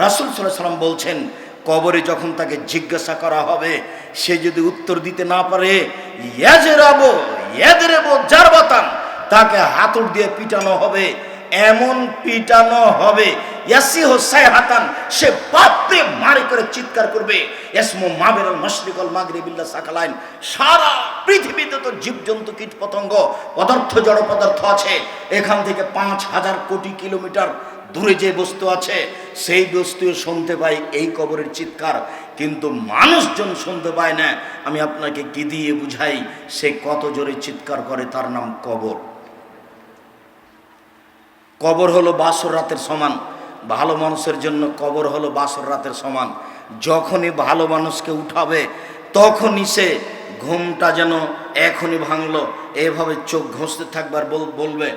রাসুল সাল্লাহ সাল্লাম বলছেন, কবরে যখন তাকে জিজ্ঞাসা করা হবে, সে যদি উত্তর দিতে না পারে, ইয়াজেরাবো ইয়াদেরেবো জারবাতান তাকে হাতুড় দিয়ে পিটানো হবে, এমন পিটানো হবে ইয়াসি হোসাই হাতান সে বাপরে মারে করে চিৎকার করবে এসমো মাবেরল মশরিকল মাগরিবিল্লা সাকালাইন, সারা পৃথিবীতে তো জীবজন্তু কীট পতঙ্গ পদার্থ জড় পদার্থ আছে, এখান থেকে পাঁচ হাজার কোটি কিলোমিটার দূরে যে বস্তু আছে, সেই বস্তু শুনতে পাই, এই কবরের চিৎকার। কিন্তু মানুষজন শুনতে পায় না। আমি আপনাকে কি দিয়ে বুঝাই, সে কত জোরে চিৎকার করে, তার নাম কবর। কবর হলো বাসর রাতের সমান। ভালো মানুষের জন্য কবর হলো বাসর রাতের সমান। যখনই ভালো মানুষকে উঠাবে, তখনই সে ঘুমটা যেন এখনই ভাঙলো। এভাবে চোখ ঘষতে থাকবার বল- বলবে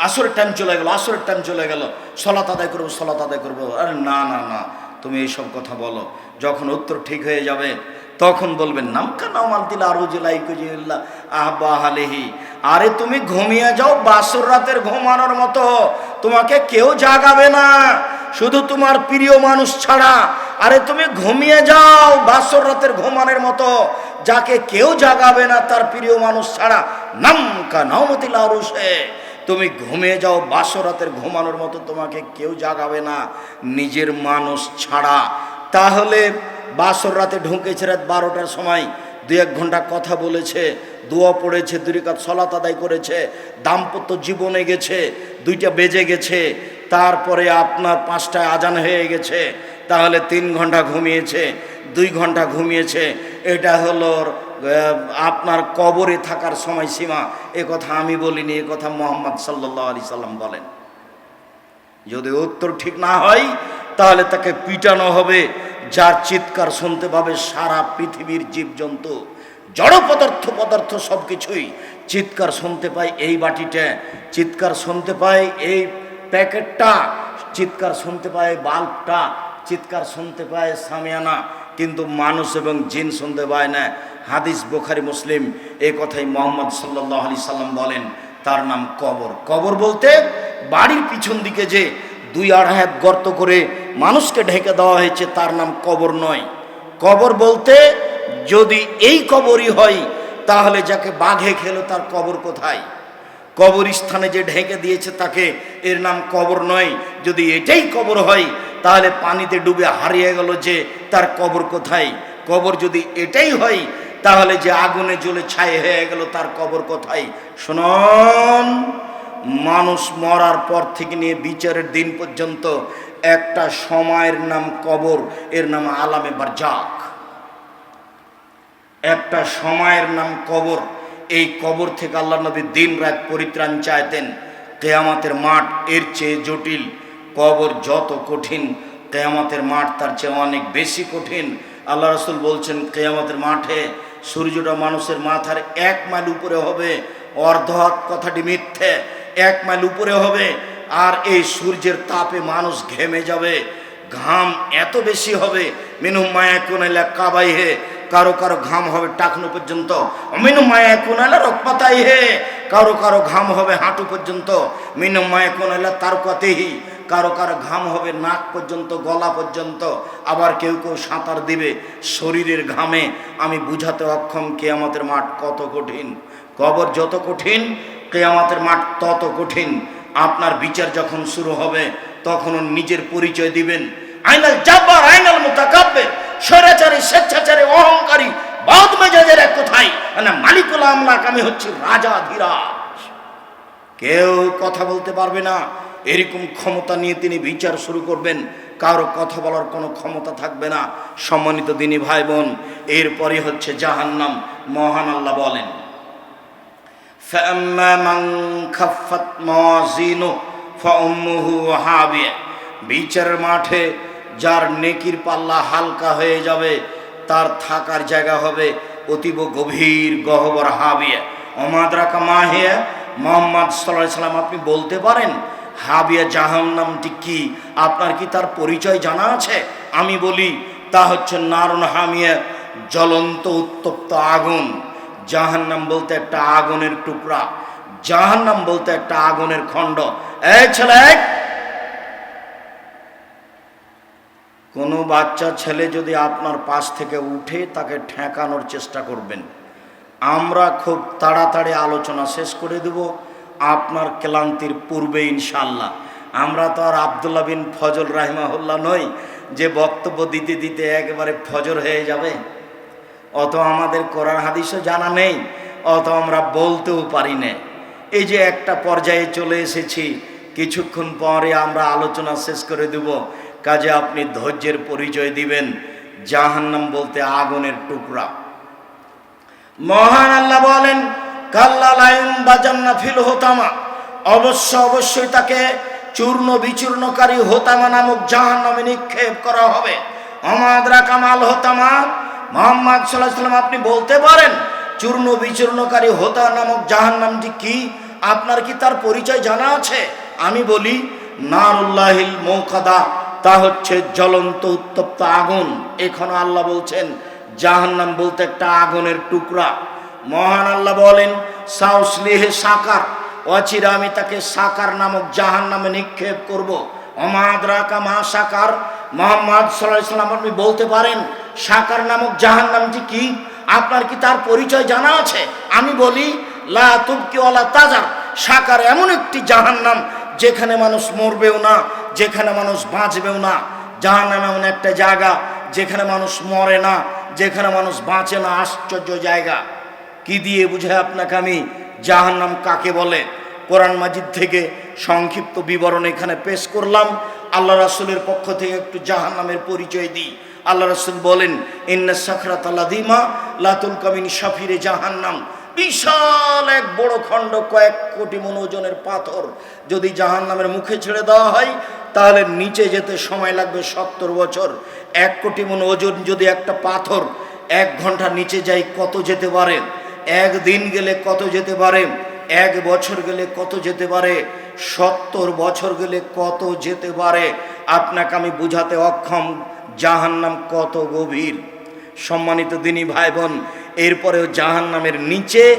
আসরের টাইম চলে গেল, আসরের টাইম চলে গেল। সলাত আদায় করব, সলাত আদায় করব। আরে না না না, তুমি এইসব কথা বলো। যখন উত্তর ঠিক হয়ে যাবে, তখন বলবেন, নামকা নামাল দিল আরও জেলাই কুজিল্লা আরে তুমি ঘুমিয়ে যাও, বাসর রাতের ঘুমানোর মতো। তোমাকে কেউ জাগাবে না। শুধু তোমার প্রিয় মানুষ ছাড়া। আরে তুমি ঘুমিয়ে যাও, বাসর রাতের ঘুমানোর মতো। যাকে কেউ জাগাবে না, তার প্রিয় মানুষ ছাড়া। নামকা নামতিল আরুষে তুমি ঘুমিয়ে যাও, বাসরাতের ঘুমানোর মতো তোমাকে কেউ জাগাবে না, নিজের মানুষ ছাড়া। তাহলে বাসর রাতে ঢুকেছে রাত বারোটার সময় দু এক ঘণ্টা কথা বলেছে, দোয়া পড়েছে দুই কাজ সলাত আদায় করেছে, দাম্পত্য জীবনে গেছে, দুইটা বেজে গেছে, তারপরে আপনার পাঁচটায় আজান হয়ে গেছে, তাহলে তিন ঘণ্টা ঘুমিয়েছে, দুই ঘণ্টা ঘুমিয়েছে, এটা হলো আপনার কবরে থাকার সময়সীমা, এ কথা আমি বলিনি, এ কথা মোহাম্মদ সাল্লাহ আলি সাল্লাম বলেন। যদি উত্তর ঠিক না হয়, তাহলে তাকে পিটানো হবে, যার চিৎকার শুনতে পাবে সারা পৃথিবীর জীবজন্তু, জড় পদার্থ পদার্থ সব কিছুই চিৎকার শুনতে পায় এই বাটিটা চিৎকার শুনতে পায় এই প্যাকেটটা, চিৎকার শুনতে পায় বাল্বটা, চিৎকার শুনতে পায় সামিয়ানা। কিন্তু মানুষ এবং জিন শুনতে পায় না। হাদিস বোখারি, মুসলিম এই কথাই মোহাম্মদ সাল্লাহ আলি সাল্লাম বলেন, তার নাম কবর। কবর বলতে বাড়ির পিছন দিকে যে দুই আড়াই হাত গর্ত করে মানুষকে ঢেকে দেওয়া হয়েছে, তার নাম কবর নয়। কবর বলতে যদি এই কবরই হয়, তাহলে যাকে বাঘে খেলো তার কবর কোথায়? কবরস্থানে যে ঢেকে দিয়েছে তাকে, এর নাম কবর নয়। যদি এটাই কবর হয় তাহলে পানিতে ডুবে হারিয়ে গেল যে তার কবর কোথায়? কবর যদি এটাই হয়, তাহলে যে আগুনে জ্বলে ছাই হয়ে গেল তার কবর কোথায়? শুনুন, মানুষ মরার পর থেকে নিয়ে বিচারের দিন পর্যন্ত একটা সময়ের নাম কবর, এর নাম আলামে বারজাক। একটা সময়ের নাম কবর, এই কবর থেকে আল্লাহ নবী দিন রাত পরিত্রাণ চাইতেন। কেয়ামাতের মাঠ এর চেয়ে জটিল। কবর যত কঠিন, কেয়ামাতের মাঠ তার চেয়ে অনেক বেশি কঠিন। আল্লাহ রসুল বলছেন, কেয়ামতের মাঠে সূর্যটা মানুষের মাথার এক মাইল উপরে হবে। অর্ধহাত কথাটি মিথ্যে, এক মাইল উপরে হবে। আর এই সূর্যের তাপে মানুষ ঘেমে যাবে। ঘাম এত বেশি হবে। মিনু মায়া কোনাইলা কাবাই হে কারও কারও ঘাম হবে টাকনো পর্যন্ত। মিনু মায়া কোনাইলা রকপাতাই হে কারও কারও ঘাম হবে হাঁটু পর্যন্ত। মিনু মায়া কোনাইলা তারকাতেহি কারও কারও ঘাম হবে নাক পর্যন্ত, গলা পর্যন্ত, আবার কেউ কেউ সাঁতার দিবে শরীরের ঘামে। আমি বুঝাতে অক্ষম, কেয়ামতের মাঠ কত কঠিন? কবর যত কঠিন, কেয়ামতের মাঠ তত কঠিন। আপনার বিচার যখন শুরু হবে, তখন নিজের পরিচয় দিবেন। আইনাল জাব্বার, আইনাল মুতাকাব্বির, স্বৈরাচারী, স্বেচ্ছাচারী, অহংকারী, বাদ মেজাজের এক কোথায়? না মালিকুল আমলাক, আমি হচ্ছি রাজা, ধীরাজ। কেউ কথা বলতে পারবে না। এরকম ক্ষমতা নিয়ে তিনি বিচার শুরু করবেন, কারও কথা বলার কোনো ক্ষমতা থাকবে না। সম্মানিত দিনী ভাই বোন এরপরে হচ্ছে জাহান্নাম, মহান আল্লাহ বলেন। বিচারের মাঠে যার নেকির পাল্লা হালকা হয়ে যাবে, তার থাকার জায়গা হবে অতীব গভীর গহবর হাবিয়া। অমাদ রাখা মাহিয়া মোহাম্মদ সাল্লাহ সাল্লাম আপনি বলতে পারেন হাবিয়া জাহান্নামটি কি? আপনার কি তার পরিচয় জানা আছে? আমি বলি, তা হচ্ছে নারণ হামিয়া জ্বলন্ত উত্তপ্ত আগুন। জাহান্নাম বলতে একটা আগুনের টুকরা। জাহান্নাম বলতে একটা আগুনের খণ্ড। এই ছেলে! কোনো বাচ্চা ছেলে যদি আপনার পাশ থেকে উঠে তাকে ঠেকানোর চেষ্টা করবেন, আমরা খুব তাড়াতাড়ি আলোচনা শেষ করে দেব। আপনার ক্লান্তির পূর্বে ইনশাল্লাহ আমরা তো আর আবদুল্লাহ বিন ফজল রাহিমাহুল্লাহ নই, যে বক্তব্য দিতে দিতে একেবারে ফজর হয়ে যাবে। অত আমাদের কোরআন হাদিসও জানা নেই, অত আমরা বলতেও পারি না। এই যে একটা পর্যায়ে চলে এসেছি, কিছুক্ষণ পরে আমরা আলোচনা শেষ করে দেব। কাজে আপনি ধৈর্যের পরিচয় দিবেন, জাহান্নাম বলতে আগুনের টুকরা। মহান আল্লাহ বলেন হোতামা। অবশ্য অবশ্যই তাকে চূর্ণ বিচূর্ণকারী হোতামা নামক নিক্ষেপ করা হবে। সাল্লাহ সাল্লাম আপনি বলতে পারেন, চূর্ণ বিচূর্ণকারী হোতা নামক জাহান নামটি কি? আপনার কি তার পরিচয় জানা আছে? আমি বলি, নারুল্লাহিল মৌকাদা, তা হচ্ছে জ্বলন্ত উত্তপ্ত আগুন। এখনও আল্লাহ বলছেন, জাহান্নাম বলতে একটা আগুনের টুকরা। মহান আল্লাহ বলেন, সাউসলিহে সাকার, অচিরা আমি তাকে সাকার নামক জাহান নামে নিক্ষেপ করব। অমাদরা কামা সাকার, মোহাম্মদ সাল্লাহ আপনি বলতে পারেন, সাকার নামক জাহান নামটি কি? আপনার কি তার পরিচয় জানা আছে? আমি বলি, লা তুবকি তাজার, সাকার এমন একটি জাহান নাম যেখানে মানুষ মরবেও না, যেখানে মানুষ বাঁচবেও না। জাহান নাম এমন একটা জায়গা যেখানে মানুষ মরে না, যেখানে মানুষ বাঁচে না, আশ্চর্য জায়গা। কি দিয়ে বুঝে আপনাকে আমি? জাহান্নাম কাকে বলে? কোরআন মাজিদ থেকে সংক্ষিপ্ত বিবরণ এখানে পেশ করলাম। আল্লাহ রাসুলের পক্ষ থেকে একটু জাহান্নামের পরিচয় দিই। আল্লাহ রাসুল বলেন, ইন্না সাখরাত আলাদিমা লাতুল কামিন শাফিরে জাহান্নাম। বিশাল এক বড় খণ্ড, কয়েক কোটি মন ওজনের পাথর। যদি জাহান্নামের মুখে ছেড়ে দেওয়া হয়, তাহলে নিচে যেতে সময় লাগবে সত্তর বছর। এক কোটি মন ওজন যদি একটা পাথর এক ঘণ্টা নিচে যাই কত যেতে পারে? একদিন গেলে কত যেতে পারে? এক বছর গেলে কত যেতে পারে? সত্তর বছর গেলে কত যেতে পারে? আপনাকে আমি বুঝাতে অক্ষম। জাহান্নাম কত গভীর। সম্মানিত দিনী ভাই বোন এরপরেও জাহান্নামের নিচে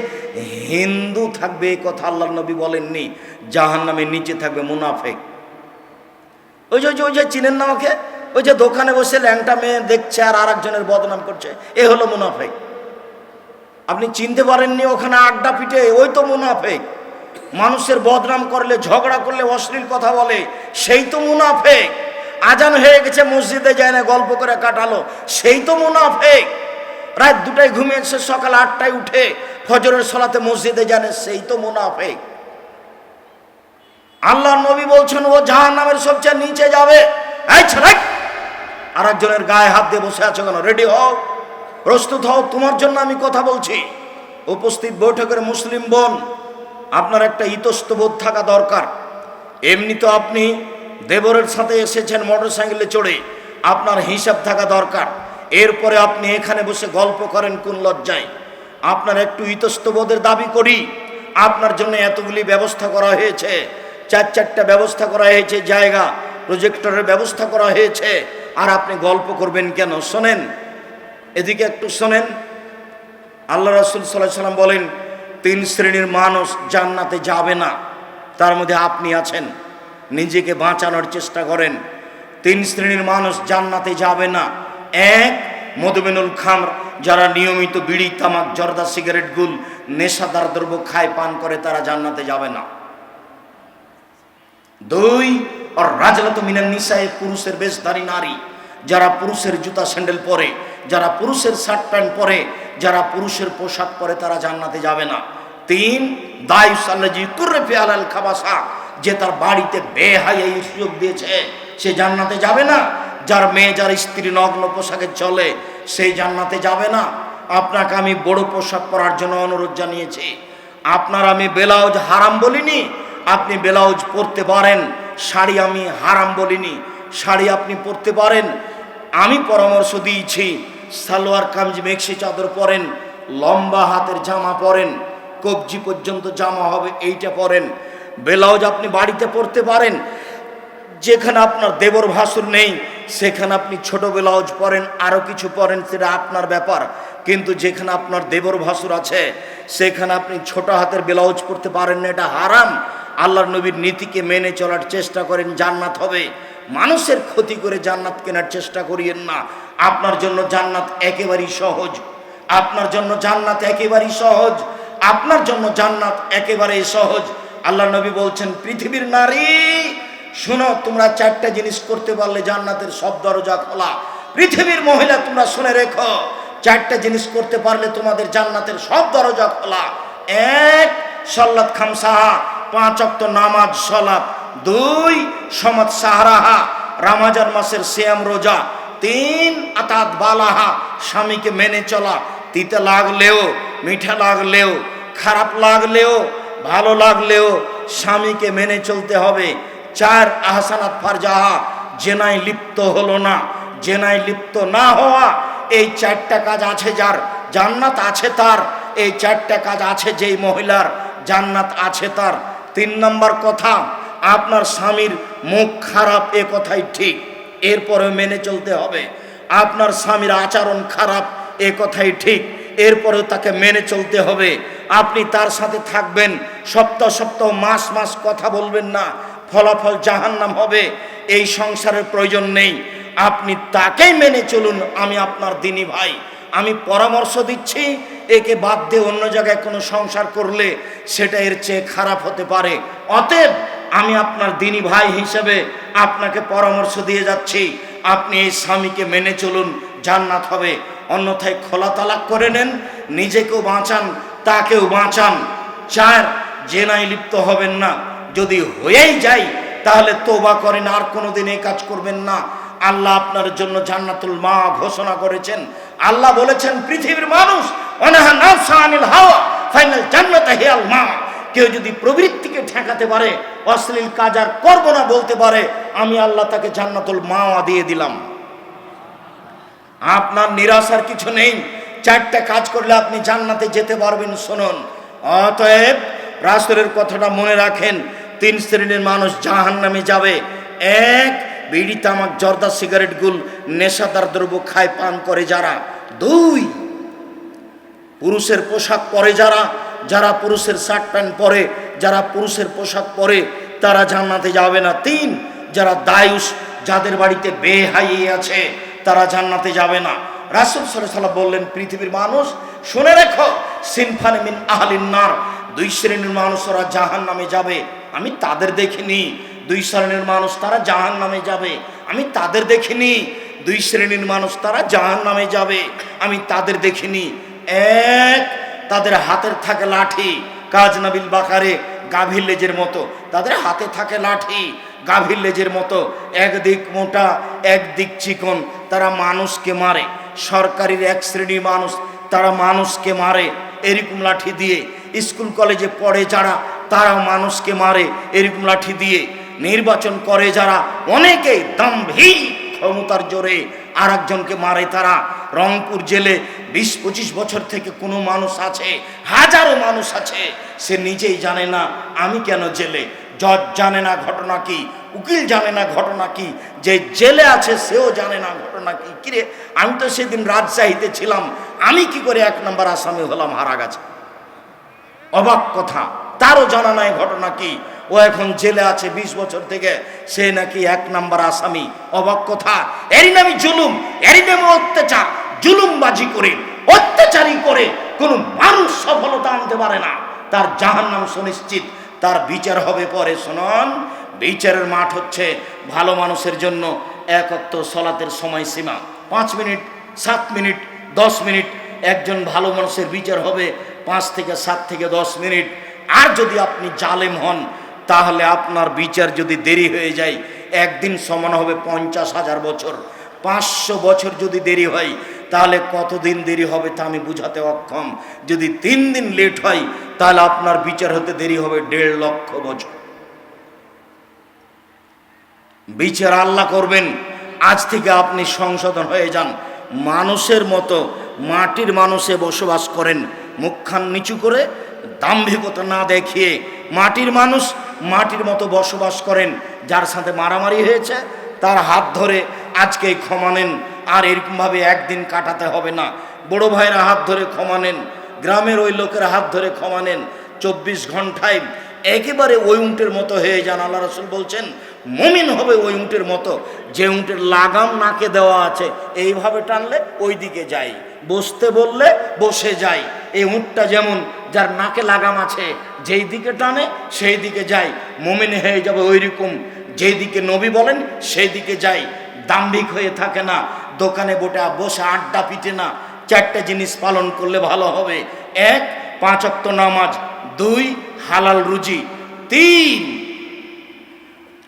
হিন্দু থাকবে এই কথা আল্লাহ নবী বলেননি। জাহান্নামের নিচে থাকবে মুনাফেক। ওই যে ওই যে, চিনেন না ওকে? ওই যে দোকানে বসে ল্যাংটা মেয়ে দেখছে আর আরেকজনের বদনাম করছে। এ হলো মুনাফেক। আপনি চিনতে পারেননি, ওখানে আড্ডা পিটে, ওই তো মুনাফেক মানুষের বদনাম করলে, ঝগড়া করলে, অশ্লীল কথা বলে, সেই তো মুনাফেক আজান হয়ে গেছে, মসজিদে যায় না, গল্প করে কাটালো, সেই তো মুনাফেক রাত দুটায় ঘুমিয়েছে, সকাল আটটায় উঠে, ফজরের সলাতে মসজিদে জানে সেই তো মুনাফেক আল্লাহ নবী বলছেন, ও জাহান নামের সবচেয়ে নিচে যাবে। আর একজনের গায়ে হাত দিয়ে বসে আছো কেন? রেডি হও। প্রস্তুত হও, তোমার জন্য আমি কথা বলছি। উপস্থিত বৈঠকের মুসলিম বোন, আপনার একটা ইতস্তবোধ থাকা দরকার। এমনি তো আপনি দেবরের সাথে এসেছেন মোটর সাইকেলে চড়ে, আপনার হিসাব থাকা দরকার। এরপরে আপনি এখানে বসে গল্প করেন কোন লজ্জায়। আপনার একটু ইতস্তবোধের দাবি করি, আপনার জন্য এতগুলি ব্যবস্থা করা হয়েছে। চার চারটা ব্যবস্থা করা হয়েছে, জায়গা প্রজেক্টরের ব্যবস্থা করা হয়েছে। আর আপনি গল্প করবেন কেন? শোনেন এদিকে একটু শোনেন। আল্লাহ রাসুল সাল্লাহ সাল্লাম বলেন, তিন শ্রেণির মানুষ জান্নাতে যাবে না। তার মধ্যে আপনি আছেন, নিজেকে বাঁচানোর চেষ্টা করেন। তিন শ্রেণির মানুষ জান্নাতে যাবে না। এক, মধুমেনুল খামর, যারা নিয়মিত বিড়ি, তামাক, জর্দা, সিগারেট, গুল, নেশাদার দ্রব্য খায়, পান করে, তারা জান্নাতে যাবে না। দুই আর রাজলত মিনান নিশায় পুরুষের বেশধারী নারী, যারা পুরুষের জুতা স্যান্ডেল পরে যারা পুরুষের শার্ট প্যান্ট পরে, যারা পুরুষের পোশাক পরে, তারা জান্নাতে যাবে না। তিন দায়ুস আল্লাজি কুর্রে ফিয়ালাল খাবাসা, যে তার বাড়িতে বেহাই এই সুযোগ দিয়েছে, সে জান্নাতে যাবে না। যার মেয়ে, যার স্ত্রী নগ্ন পোশাকে চলে সেই জান্নাতে যাবে না। আপনাকে আমি বড় পোশাক পরার জন্য অনুরোধ জানিয়েছি। আপনার আমি ব্লাউজ হারাম বলিনি, আপনি ব্লাউজ পরতে পারেন। শাড়ি আমি হারাম বলিনি, শাড়ি আপনি পরতে পারেন। আমি পরামর্শ দিয়েছি সালোয়ার কামিজ মেক্সি চাদর পরেন, লম্বা হাতের জামা পরেন, কবজি পর্যন্ত জামা হবে এইটা পরেন। ব্লাউজ আপনি বাড়িতে পরতে পারেন, যেখানে আপনার দেবর ভাসুর নেই, সেখানে আপনি ছোট ব্লাউজ পরেন আরও কিছু পরেন, সেটা আপনার ব্যাপার। কিন্তু যেখানে আপনার দেবর ভাসুর আছে, সেখানে আপনি ছোট হাতের ব্লাউজ পরতে পারেন না, এটা হারাম। আল্লাহর নবীর নীতিকে মেনে চলার চেষ্টা করেন, জান্নাত হবে। মানুষের ক্ষতি করে জান্নাত কেনার চেষ্টা করিয়েন না। আপনার জন্য জান্নাত একেবারেই সহজ। আপনার জন্য জান্নাত একেবারেই সহজ। আপনার জন্য জান্নাত একেবারেই সহজ। আল্লাহ নবী বলছেন, পৃথিবীর নারী, শোনো, তোমরা চারটা জিনিস করতে পারলে জান্নাতের সব দরজা খোলা। পৃথিবীর মহিলা, তোমরা শুনে রেখো, চারটা জিনিস করতে পারলে তোমাদের জান্নাতের সব দরজা খোলা। এক, সল্লাত খামসাহা। পাঁচ অক্ত নামাজ, সলাত। দুই সমাজ সাহারাহা, রামাজান মাসের শ্যাম রোজা, তিন আতাত বালাহা, স্বামীকে মেনে চলা, তিতে লাগলেও, মিঠা লাগলেও, খারাপ লাগলেও, ভালো লাগলেও স্বামীকে মেনে চলতে হবে। চার আহসানাত ফারজাহা জেনায় লিপ্ত হলো না জেনায় লিপ্ত না হওয়া, এই চারটা কাজ আছে যার, জান্নাত আছে তার, এই চারটা কাজ আছে যেই মহিলার, জান্নাত আছে তার। তিন নম্বর কথা আপনার স্বামীর মুখ খারাপ, এ কথাই ঠিক। এরপরে মেনে চলতে হবে। আপনার স্বামীর আচরণ খারাপ, এ কথাই ঠিক। এরপরেও তাকে মেনে চলতে হবে। আপনি তার সাথে থাকবেন। সপ্তাহ সপ্তাহ, মাস মাস কথা বলবেন না। ফলাফল জাহান্নাম হবে। এই সংসারের প্রয়োজন নেই। আপনি তাকেই মেনে চলুন, আমি আপনার দিনী ভাই। আমি পরামর্শ দিচ্ছি, একে বাদ দিয়ে অন্য জায়গায় কোনো সংসার করলে সেটা এর চেয়ে খারাপ হতে পারে। অতএব আমি আপনার দিনী ভাই হিসেবে আপনাকে পরামর্শ দিয়ে যাচ্ছি। আপনি এই স্বামীকে মেনে চলুন, জান্নাত হবে। অন্যথায় খোলা তালাক করে নেন, নিজেকেও বাঁচান, তাকেও বাঁচান। চার, জেনায় লিপ্ত হবেন না। যদি হয়েই যায় তাহলে তোবা করেন, আর কোনোদিন এই কাজ করবেন না। আল্লাহ আপনার জন্য জান্নাতুল মা ঘোষণা করেছেন। আল্লাহ বলেছেন, পৃথিবীর মানুষ, অনাহা নাফসা আনিল হাওয়া, ফাইনাল জান্নাত হেয়াল মা। কেউ যদি প্রবৃত্তিকে ঠেকাতে পারে, অশ্লীল কাজ আর করব না বলতে পারে, আমি আল্লাহ তাকে জান্নাতুল মাওয়া দিয়ে দিলাম। আপনার নিরাশার কিছু নেই, চারটা কাজ করলে আপনি জান্নাতে যেতে পারবেন, শুনুন। অতএব রাসুলের কথাটা মনে রাখেন, তিন শ্রেণির মানুষ জাহান নামে যাবে। এক, বিড়ি, তামাক, জর্দা, সিগারেট, গুল, নেশাদার দ্রব্য খায়, পান করে যারা। দুই, পুরুষের পোশাক পরে যারা। যারা পুরুষের শার্ট প্যান্ট পরে, যারা পুরুষের পোশাক পরে, তারা জান্নাতে যাবে না। তিন, যারা দায়ুষ যাদের বাড়িতে বেহাই আছে, তারা জান্নাতে যাবে না। রাসুল সাল্লাহ বললেন, পৃথিবীর মানুষ, শুনে রেখো, সিনফানে মিন আহলিন নার, দুই শ্রেণির মানুষ ওরা জাহান নামে যাবে। আমি তাদের দেখিনি। দুই শ্রেণির মানুষ তারা জাহান নামে যাবে। আমি তাদের দেখিনি। দুই শ্রেণির মানুষ তারা জাহান নামে যাবে। আমি তাদের দেখিনি। এক তাদের হাতের থাকে লাঠি, কাজ নাবিল বাকারে গাভীর লেজের মতো। তাদের হাতে থাকে লাঠি, গাভীর লেজের মতো। একদিক মোটা, একদিক চিকন, তারা মানুষকে মারে। সরকারির এক শ্রেণির মানুষ, তারা মানুষকে মারে। এরকম লাঠি দিয়ে স্কুল, কলেজে পড়ে যারা, তারা মানুষকে মারে। এরকম লাঠি দিয়ে নির্বাচন করে যারা অনেকে দাম্ভিক ক্ষমতার জোরে আর একজনকে মারে তারা। রংপুর জেলে বিশ, পঁচিশ বছর থেকে কোনো মানুষ আছে, হাজারো মানুষ আছে, সে নিজেই জানে না আমি কেন জেলে। জজ জানে না ঘটনা কি, উকিল জানে না ঘটনা কি, যে জেলে আছে সেও জানে না ঘটনা কি। কিরে, আমি তো সেদিন রাজশাহীতে ছিলাম, আমি কি করে এক নম্বর আসামি হলাম? হারা গেছে অবাক কথা। তারও জানা নাই ঘটনা কি। ও এখন জেলে আছে ২০ বছর থেকে। সে নাকি এক নাম্বার আসামি। অবাক কথা। এরই নামই জুলুম। এরই নামে অত্যাচার। জুলুমবাজি করে, অত্যাচারী করে কোনো মানুষ সফলতা আনতে পারে না। তার জাহান নাম সুনিশ্চিত। তার বিচার হবে পরে, শোনন। বিচারের মাঠ হচ্ছে ভালো মানুষের জন্য এক অক্ত সলাতের সময়সীমা। পাঁচ মিনিট, সাত মিনিট, দশ মিনিট। একজন ভালো মানুষের বিচার হবে পাঁচ থেকে সাত থেকে দশ মিনিট। আর যদি আপনি জালেম হন, তাহলে আপনার বিচার যদি দেরি হয়ে যায়, একদিন সমান হবে পঞ্চাশ হাজার বছর। পাঁচশো বছর যদি দেরি হয়, তাহলে কতদিন দেরি হবে তা আমি বুঝাতে অক্ষম। যদি তিন দিন লেট হয়, তাহলে আপনার বিচার হতে দেরি হবে দেড় লক্ষ বছর। বিচার আল্লাহ করবেন। আজ থেকে আপনি সংশোধন হয়ে যান। মানুষের মতো মাটির মানুষে বসবাস করেন, মুখখান নিচু করে দাম্ভিকতা না দেখিয়ে মাটির মানুষ মাটির মতো বসবাস করেন, যার সাথে মারামারি হয়েছে, তার হাত ধরে আজকে ক্ষমা নেন, আর এরকমভাবে একদিন কাটাতে হবে না। বড় ভাইরা হাত ধরে ক্ষমা নেন, গ্রামের ওই লোকের হাত ধরে ক্ষমা নেন। চব্বিশ ঘন্টায় একেবারে ওই উঁটের মতো হয়ে যান, আল্লাহ রসুল বলছেন, মমিন হবে ওই উঁটের মতো, যে উঁটের লাগাম নাকে দেওয়া আছে, এইভাবে টানলে ওই দিকে যাই বসতে বললে বসে যাই এই উঁটটা যেমন যার নাকে লাগাম আছে, যেই দিকে টানে সেই দিকে যাই মমিন হয়ে যাবে ওই রকম যেই দিকে নবী বলেন সেই দিকে যাই দাম্ভিক হয়ে থাকে না। দোকানে বোটা বসে আড্ডা পিটে না। চারটা জিনিস পালন করলে ভালো হবে। এক, পাঁচ অক্ত নামাজ। দুই, হালাল রুজি। তিন,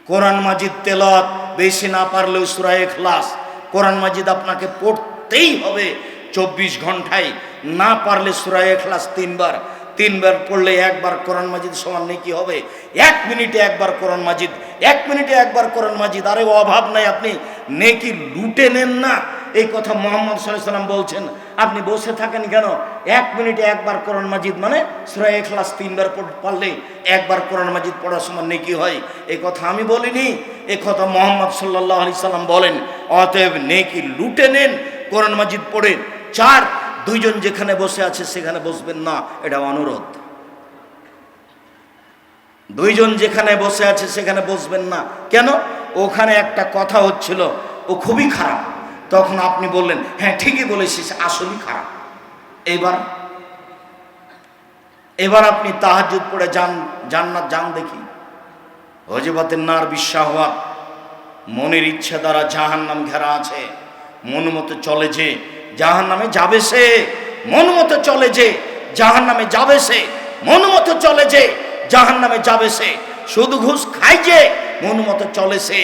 কোরআন মাজিদ তেলত বেশি না পারলেও সুরায় ক্লাস কোরআন মাজিদ আপনাকে পড়তেই হবে। চব্বিশ ঘন্টায় না পারলে সুরায় ক্লাস তিনবার তিনবার পড়লে একবার কোরআন মাজিদ সমান নেকি হবে? এক মিনিটে একবার কোরআন মাজিদ, এক মিনিটে একবার কোরআন মাজিদ, আরে অভাব নাই আপনি। নেকি লুটে নেন না? এই কথা মোহাম্মদ সাল্লাম বলছেন। আপনি বসে থাকেন কেন? এক মিনিটে একবার কোরআন মাজিদ মানে সুরা এখলাস তিনবার পড়- পড়লে একবার কোরআন মাজিদ পড়ার সময় নেকি হয়? এই কথা আমি বলিনি। এই কথা মোহাম্মদ সাল্লাহ আলি সাল্লাম বলেন। অতএব নেকি লুটে নেন, কোরআন মাজিদ পড়ে। চার, দুইজন যেখানে বসে আছে সেখানে বসবেন না এটা অনুরোধ। দুইজন যেখানে বসে আছে সেখানে বসবেন না। কেন? ওখানে একটা কথা হচ্ছিল, ও খুবই খারাপ। তখন আপনি বললেন হ্যাঁ ঠিকই বলেছিস, আসলেই খারাপ। এবার এবার আপনি তাহাজুদ পড়ে যান, জান্নাত যান দেখি। হজবাতের নার বিশ্বাহওয়াত মনের ইচ্ছা দ্বারা জাহান্নাম ঘেরা আছে, মন মতো চলে যে জাহান নামে যাবে সে, মন মতো চলে যে জাহান নামে যাবে সে, মন মতো চলে যে জাহান নামে যাবে সে। শুধু ঘুষ খাই যে, মন মতো চলে সে।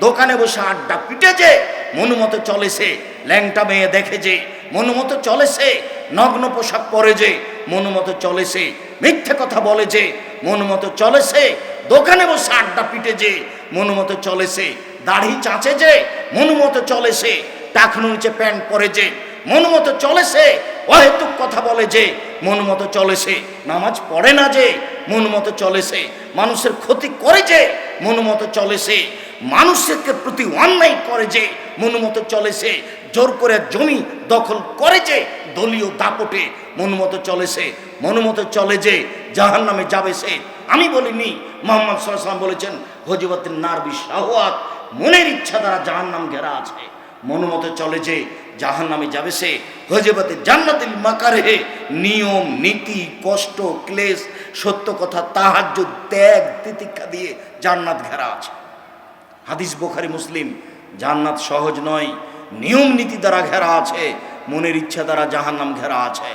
দোকানে বসে আড্ডা পিটে যে, মন মতো চলে সে। ল্যাংটা মেয়ে দেখে যে, মন মতো চলে সে। নগ্ন পোশাক পরে যে, মন মতো চলে সে। মিথ্যে কথা বলে যে, মন মতো চলে সে। দোকানে বসে আড্ডা পিটে যে, মন মতো চলে সে। দাড়ি চাঁচে যে, মন মতো চলে সে। টাকনু নিচে প্যান্ট পরে যে মন মতো চলে সে। অহেতুক কথা বলে যে, মন মতো চলে সে। নামাজ পড়ে না যে, মন মতো চলে সে। মানুষের ক্ষতি করে যে, মন মতো চলে সে। মানুষের প্রতি অন্যায় করে যে, মন মতো চলে সে। জোর করে জমি দখল করে যে, দলীয় দাপটে মন মতো চলে সে। মন মতো চলে যে জাহান নামে যাবে সে। আমি বলিনি, মোহাম্মদ সাল্লাম বলেছেন হজিবতের নারবি শাহওয়াত মনের ইচ্ছা দ্বারা জাহান নাম ঘেরা আছে। মন মতো চলে যে জাহান নামে যাবে সে। হজেবাতে জান্নাতিল মাকারে নিয়ম, নীতি, কষ্ট, ক্লেশ, সত্য কথা তাহাজ্য ত্যাগ, তিতিক্ষা দিয়ে জান্নাত ঘেরা আছে। হাদিস বোখারি, মুসলিম, জান্নাত সহজ নয়, নিয়ম, নীতি দ্বারা ঘেরা আছে, মনের ইচ্ছা দ্বারা জাহান্নাম ঘেরা আছে।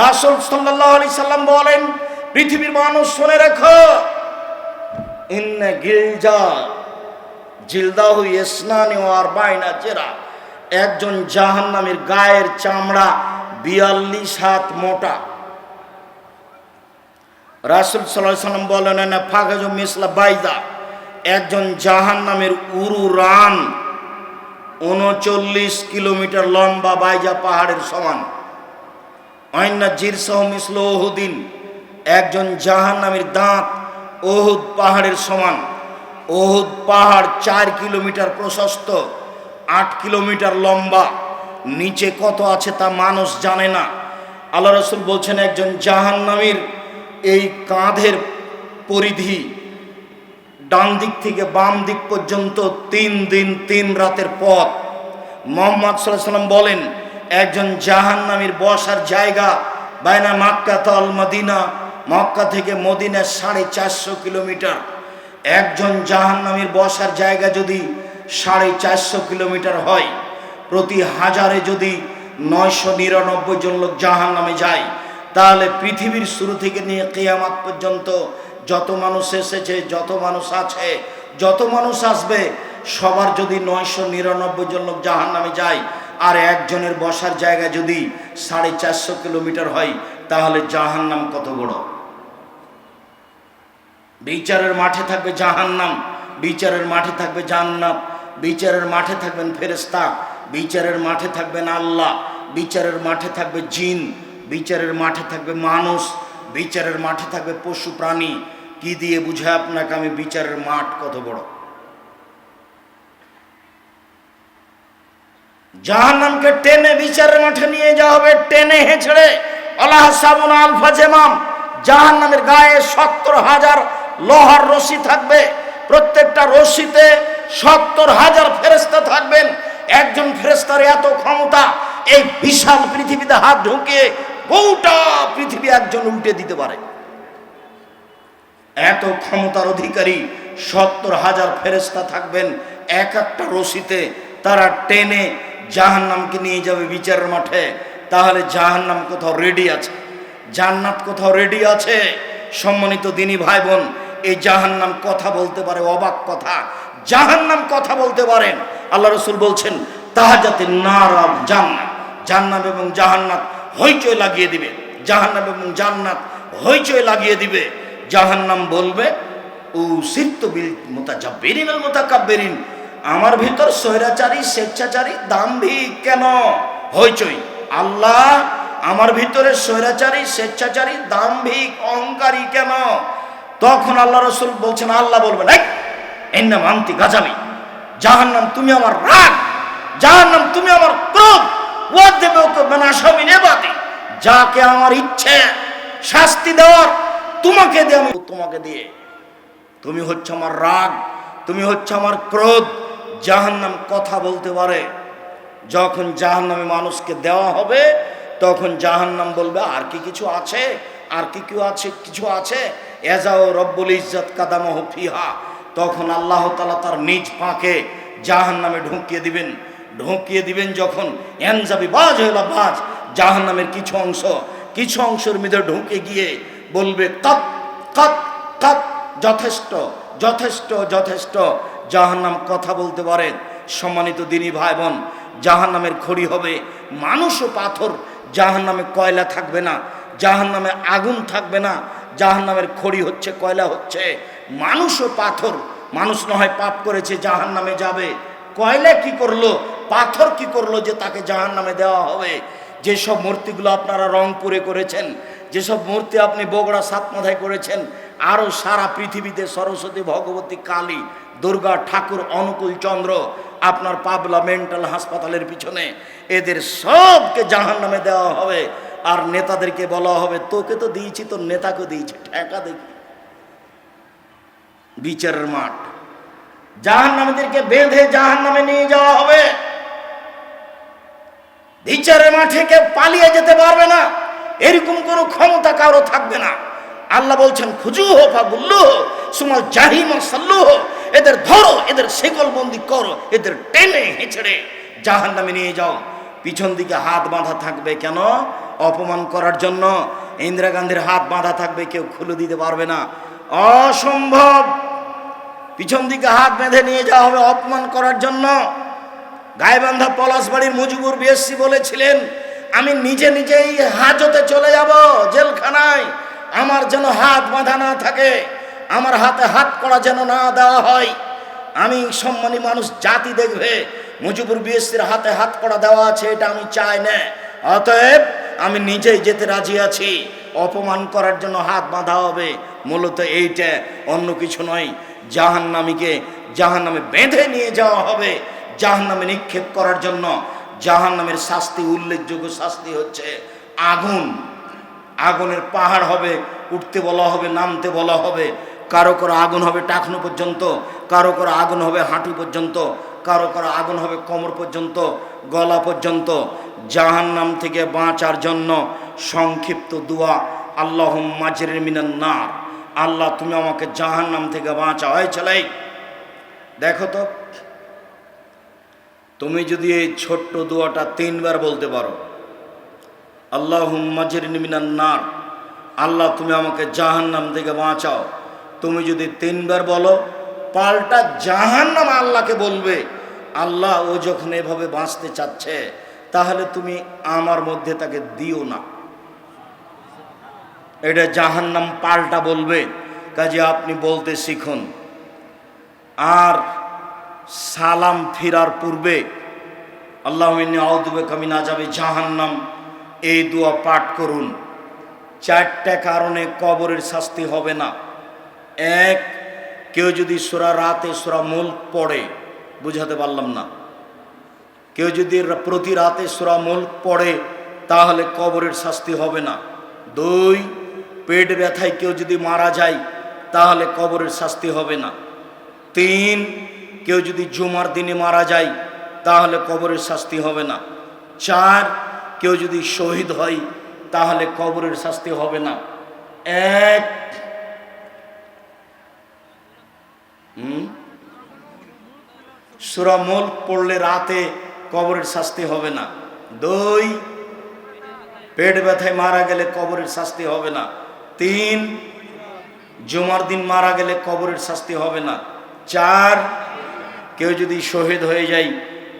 রাসুল সাল্লাহ আলি সাল্লাম বলেন, পৃথিবীর মানুষ শুনে রেখো, ইন্নে গিলজা, জিলদাহু ইসনানি ও আরবাইনা জেরা একজন জাহান্নামের গায়ের চামড়া বিয়াল্লিশ হাত মোটা। রাসুল সাল্লাম বলেন না ফাগাজ মিসলা বাইদা। একজন জাহান নামের উরু রান উনচল্লিশ কিলোমিটার লম্বা বাইজা পাহাড়ের সমান। অন্যা জিরসহ মিসল ওহুদিন একজন জাহান নামের দাঁত ওহুদ পাহাড়ের সমান। ওহুদ পাহাড় চার কিলোমিটার প্রশস্ত। আট কিলোমিটার লম্বা। নিচে কত আছে তা মানুষ জানে না। আল্লাহ রসুল বলছেন একজন জাহান্নামীর এই কাঁধের পরিধি ডান দিক থেকে বাম দিক পর্যন্ত তিন দিন, তিন রাতের পথ। মোহাম্মদ সাল্লাম বলেন, একজন জাহান্নামীর বসার জায়গা বাইনা মাক্কা তল মদিনা, মক্কা থেকে মদিনা সাড়ে চারশো কিলোমিটার। একজন জাহান্নামীর বসার জায়গা যদি সাড়ে চারশো কিলোমিটার হয়। প্রতি হাজারে যদি নয়শো নিরানব্বই জন লোক জাহান নামে যায়, তাহলে পৃথিবীর শুরু থেকে নিয়ে কেয়ামাত পর্যন্ত যত মানুষ এসেছে, যত মানুষ আছে, যত মানুষ আসবে, সবার যদি নয়শো নিরানব্বই জন লোক জাহান নামে যায়, আর একজনের বসার জায়গা যদি সাড়ে চারশো কিলোমিটার হয়, তাহলে জাহান নাম কত বড়? বিচারের মাঠে থাকবে জাহান্নাম, বিচারের মাঠে থাকবে জান্নাত বিচারের মাঠে থাকবেন ফেরেস্তা বিচারের মাঠে থাকবেন আল্লাহ, বিচারের মাঠে থাকবে জিন, বিচারের মাঠে থাকবে মানুষ, বিচারের মাঠে থাকবে পশু প্রাণী। কি দিয়ে বুঝায় আপনাকে আমি বিচারের মাঠ কত বড়? জাহান্নামকে টেনে বিচারের মাঠে নিয়ে যাওয়া হবে, টেনে হেঁচড়ে। আল্লাহ সাবুন আলফা জেমাম, জাহান্নামের গায়ে সত্তর হাজার লোহার রশি থাকবে। প্রত্যেকটা রশিতে সত্তর হাজার ফেরেস্তা থাকবেন। একজন ফেরেস্তার এত ক্ষমতা, এই বিশাল পৃথিবীতে হাত ঢুকিয়ে গোটা পৃথিবী একজন উল্টে দিতে পারে। এত ক্ষমতার অধিকারী, সত্তর হাজার ফেরেস্তা থাকবেন, এক একটা রশিতে তারা টেনে জাহান্নামকে নিয়ে যাবে বিচারের মাঠে। তাহলে জাহান্নাম কোথাও রেডি আছে। জান্নাত কোথাও রেডি আছে। সম্মানিত দিনী ভাই বোন এই জাহান্নাম কথা বলতে পারে অবাক কথা। জাহান্নাম কথা বলতে পারেন। আল্লাহ রসুল বলছেন তাহাজাতে নারাম জান্নাত। জান্নাত এবং জাহান্নাত হইচই লাগিয়ে দিবে। জাহান্নাম এবং জান্নাত হইচই লাগিয়ে দিবে। জাহান্নাম বলবে ও সিত্ত বিল মোতাজাব্বেরিন আল মোতাকাব্বেরিন। আমার ভিতর স্বৈরাচারী, স্বেচ্ছাচারী, দাম্ভিক কেন? হইচই। আল্লাহ আমার ভিতরে স্বৈরাচারী, স্বেচ্ছাচারী, দাম্ভিক অহংকারী কেন? তখন আল্লাহ রসুল বলছেন, আল্লাহ বলবেন, এই এর নাম আন্তি গাজামি জাহান্নাম তুমি আমার রাগ, জাহান্নাম তুমি আমার ক্রোধ নেবাতে যাকে আমার ইচ্ছে, শাস্তি দেওয়ার তোমাকে দিয়ে আমি তোমাকে দিয়ে। তুমি হচ্ছে আমার রাগ, তুমি হচ্ছে আমার ক্রোধ, জাহান্নাম কথা বলতে পারে। যখন জাহান্নামে মানুষকে দেওয়া হবে, তখন জাহান্নাম বলবে, আর কি কিছু আছে? আর কি কেউ আছে? কিছু আছে? এজাও রব্বুল ইজ্জত কাদামহ ফিহা। তখন আল্লাহ তালা তার নিজ পাকে জাহান্নামে ঢুকিয়ে দিবেন। ঢুকিয়ে দিবেন যখন এনজাবি বাজ হইলা, বাজ। জাহান নামের কিছু অংশ, কিছু অংশের মধ্যে ঢুকে গিয়ে বলবে কত কত কত যথেষ্ট যথেষ্ট যথেষ্ট। জাহান্নাম কথা বলতে পারে, সম্মানিত দিনী ভাই বোন জাহান্নামের খড়ি হবে মানুষ ও পাথর। জাহান্নামে কয়লা থাকবে না, জাহান্নামে আগুন থাকবে না। জাহান্নামের খড়ি হচ্ছে, কয়লা হচ্ছে। মানুষ ও পাথর, মানুষ নয়, পাপ করেছে, জাহান্নামে যাবে। কয়লা কি করল, পাথর কি করল যে তাকে জাহান্নামে দেওয়া হবে? যেসব মূর্তিগুলো আপনারা রংপুরে করেছেন, যেসব মূর্তি আপনি বগুড়া সাতমাথায় করেছেন, আরও সারা পৃথিবীতে সরস্বতী, ভগবতী, কালী, দুর্গা, ঠাকুর, অনুকূল চন্দ্র, আপনার পাবলা, মেন্টাল হাসপাতালের পিছনে, এদের সবকে জাহান নামে দেওয়া হবে। আর নেতাদেরকে বলা হবে, তোকে তো দিয়েছি, তোর নেতাকে দিয়েছি, ঠেকা দেখি বিচারের মাঠ। জাহান নামীদেরকে বেঁধে জাহান নামে নিয়ে যাওয়া হবে। বিচারের মাঠে কেউ পালিয়ে যেতে পারবে না। এরকম কোনো ক্ষমতা কারও থাকবে না। আল্লাহ বলছেন, খুজু হো ফাগুল্লু হো, সুমাল জাহিম সাল্লু হো। এদের ধরো, এদের শেকল বন্দি করো, এদের টেনে হেঁচড়ে জাহান নামে নিয়ে যাও। পিছন দিকে হাত বাঁধা থাকবে কেন? অপমান করার জন্য ইন্দিরা গান্ধীর হাত বাঁধা থাকবে, কেউ খুলে দিতে পারবে না। অসম্ভব! পিছন দিকে হাত বেঁধে নিয়ে যাওয়া হবে অপমান করার জন্য। গায়েবান্ধা পলাশবাড়ির মুজিবুর বিএসসি বলেছিলেন, আমি নিজে নিজেই হাজতে চলে যাব, জেলখানায়। আমার যেন হাত বাঁধা না থাকে, আমার হাতে হাত করা যেন না দেওয়া হয়। আমি সম্মানী মানুষ, জাতি দেখবে, মুজিবুর বিএসসির হাতে হাত করা দেওয়া আছে, এটা আমি চাই না। অতএব আমি নিজেই যেতে রাজি আছি। অপমান করার জন্য হাত বাঁধা হবে। মূলত এইটা, অন্য কিছু নয়। জাহান্নামীকে জাহান্নামে বেঁধে নিয়ে যাওয়া হবে। জাহান্নামে নিক্ষেপ করার জন্য জাহান্নামের শাস্তি, উল্লেখযোগ্য শাস্তি হচ্ছে আগুন। আগুনের পাহাড় হবে, উঠতে বলা হবে, নামতে বলা হবে। কারও কারও আগুন হবে টাকনো পর্যন্ত, কারও কারও আগুন হবে হাঁটু পর্যন্ত। কারও কারও আগুন হবে কোমর পর্যন্ত, গলা পর্যন্ত। জাহান্নাম থেকে বাঁচার জন্য সংক্ষিপ্ত দোয়া আল্লাহ মাজরের মিনান না আল্লাহ, তুমি আমাকে জাহান্নাম থেকে বাঁচাও। এই ছেলেই দেখো তো, তুমি যদি এই ছোট্ট দোয়াটা তিনবার বলতে পারো আল্লাহ মাজের মিনান নার, আল্লাহ, তুমি আমাকে জাহান্নাম থেকে বাঁচাও। তুমি যদি তিনবার বলো পাল্টা জাহান্নাম আল্লাহকে বলবে, আল্লাহ ও যখন এভাবে বাঁচতে চাচ্ছে, তাহলে তুমি আমার মধ্যে তাকে দিও না। এটা জাহান্নাম পাল্টা বলবে, কাজে আপনি বলতে শিখুন। আর সালাম ফিরার পূর্বে, আল্লাহ আউদুবে কামি না যাবে জাহান্নাম, এই দোয়া পাঠ করুন। চারটা কারণে কবরের শাস্তি হবে না। এক কেউ যদি সোরা রাতে সোরা মুল্ক পড়ে, বুঝাতে পারলাম না। কেউ যদি প্রতি রাতে সোরা মুল্ক পড়ে, তাহলে কবরের শাস্তি হবে না। দুই, পেট ব্যথায় কেউ যদি মারা যায়, তাহলে কবরের শাস্তি হবে না। তিন, কেউ যদি জুমার দিনে মারা যায়, তাহলে কবরের শাস্তি হবে না। চার, কেউ যদি শহীদ হয়, তাহলে কবরের শাস্তি হবে না। এক হুম? সুরা মুল্ক পড়লে রাতে কবরের শাস্তি হবে না। দুই, পেট ব্যথায় মারা গেলে কবরের শাস্তি হবে না। তিন, জমার দিন মারা গেলে কবরের শাস্তি হবে না। চার, কেউ যদি শহীদ হয়ে যায়,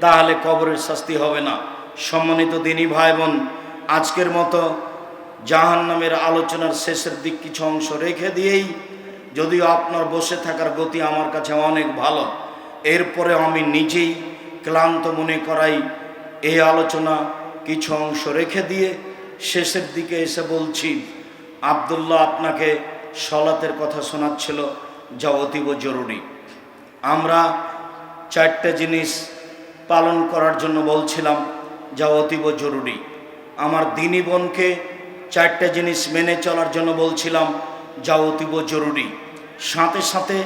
তাহলে কবরের শাস্তি হবে না। সম্মানিত দিনী ভাই বোন আজকের মতো জাহান নামের আলোচনার শেষের দিক কিছু অংশ রেখে দিয়েই যদিও আপনার বসে থাকার গতি আমার কাছে অনেক ভালো, এরপরে আমি নিজেই ক্লান্ত মনে করাই এই আলোচনা কিছু অংশ রেখে দিয়ে শেষের দিকে এসে বলছি, আবদুল্লাহ আপনাকে সলাতের কথা শোনাচ্ছিল, যা অতীব জরুরি। আমরা চারটে জিনিস পালন করার জন্য বলছিলাম, যা অতীব জরুরি। আমার দিনী বোনকে চারটে জিনিস মেনে চলার জন্য বলছিলাম, যা অতীব জরুরি। সাথে সাথে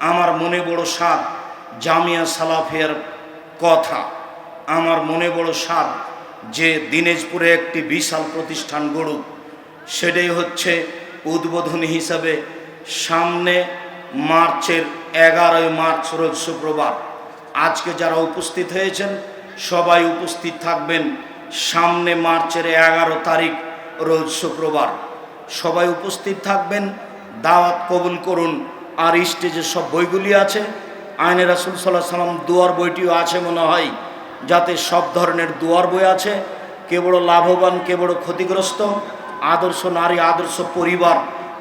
আমার মনে বড় স্বাদ জামিয়া সালাফিয়ার কথা। আমার মনে বড় স্বাদ যে দিনাজপুরে একটি বিশাল প্রতিষ্ঠান গড়ুক। সেটাই হচ্ছে উদ্বোধনী হিসাবে সামনে মার্চের এগারোই মার্চ রোজ শুক্রবার। আজকে যারা উপস্থিত হয়েছেন, সবাই উপস্থিত থাকবেন সামনে মার্চের এগারো তারিখ রোজ শুক্রবার। সবাই উপস্থিত থাকবেন দাওয়াত কবুল করুন। আর স্টেজে সব বইগুলি আছে। আইনে রাসুল সাল্লাহ সাল্লাম দুয়ার বইটিও আছে মনে হয়। যাতে সব ধরনের দুয়ার বই আছে। কে বড় লাভবান, কে বড় ক্ষতিগ্রস্ত, আদর্শ নারী, আদর্শ পরিবার,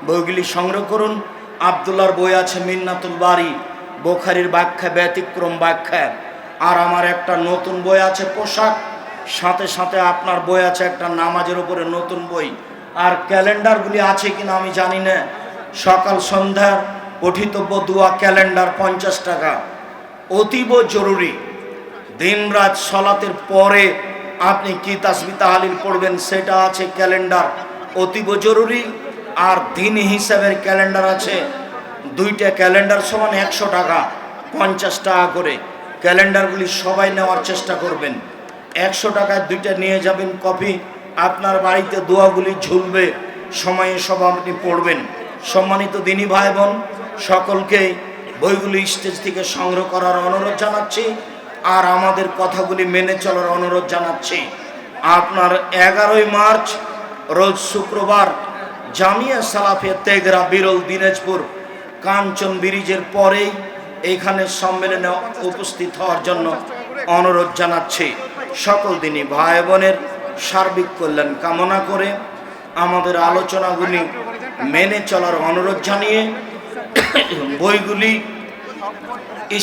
বইগুলি সংগ্রহ করুন। আবদুল্লার বই আছে মিন্নাতুল বাড়ি বোখারির ব্যাখ্যা ব্যতিক্রম ব্যাখ্যা। আর আমার একটা নতুন বই আছে পোশাক। সাথে সাথে আপনার বই আছে একটা নামাজের উপরে নতুন বই। আর ক্যালেন্ডারগুলি আছে কিনা আমি জানি না। সকাল সন্ধ্যার পঠিতব্য দুয়া ক্যালেন্ডার পঞ্চাশ টাকা। অতীব জরুরি। দিনরাত সলাতের পরে আপনি কি তাসবি তাহালিল পড়বেন সেটা আছে ক্যালেন্ডার। অতীব জরুরি। আর দিন হিসাবের ক্যালেন্ডার আছে দুইটা ক্যালেন্ডার সমান একশো টাকা, পঞ্চাশ টাকা করে। ক্যালেন্ডারগুলি সবাই নেওয়ার চেষ্টা করবেন। একশো টাকায় দুইটা নিয়ে যাবেন কপি আপনার বাড়িতে দোয়াগুলি ঝুলবে। সময়ে সব আপনি পড়বেন। সম্মানিত দিনী ভাই বোন সকলকে বইগুলি স্টেজ থেকে সংগ্রহ করার অনুরোধ জানাচ্ছি আর আমাদের কথাগুলি মেনে চলার অনুরোধ জানাচ্ছি। আপনার এগারোই মার্চ, রোজ শুক্রবার, জামিয়া সালাফে তেগরা, বিরল দিনাজপুর, কাঞ্চন ব্রিজের পরেই এখানে সম্মেলনে উপস্থিত হওয়ার জন্য অনুরোধ জানাচ্ছি। সকল দিনই ভাই বোনের সার্বিক কল্যাণ কামনা করে আমাদের আলোচনাগুলি মেনে চলার অনুরোধ জানিয়ে বইগুলি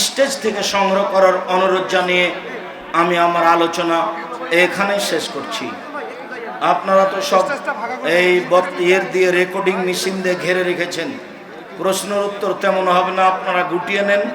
স্টেজ থেকে সংগ্রহ করার অনুরোধ জানিয়ে আমি আমার আলোচনা এখানে শেষ করছি। আপনারা তো সব এই ইয়ের দিয়ে রেকর্ডিং মেশিন দিয়ে ঘেরে রেখেছেন। প্রশ্নের উত্তর তেমন হবে না, আপনারা গুটিয়ে নেন।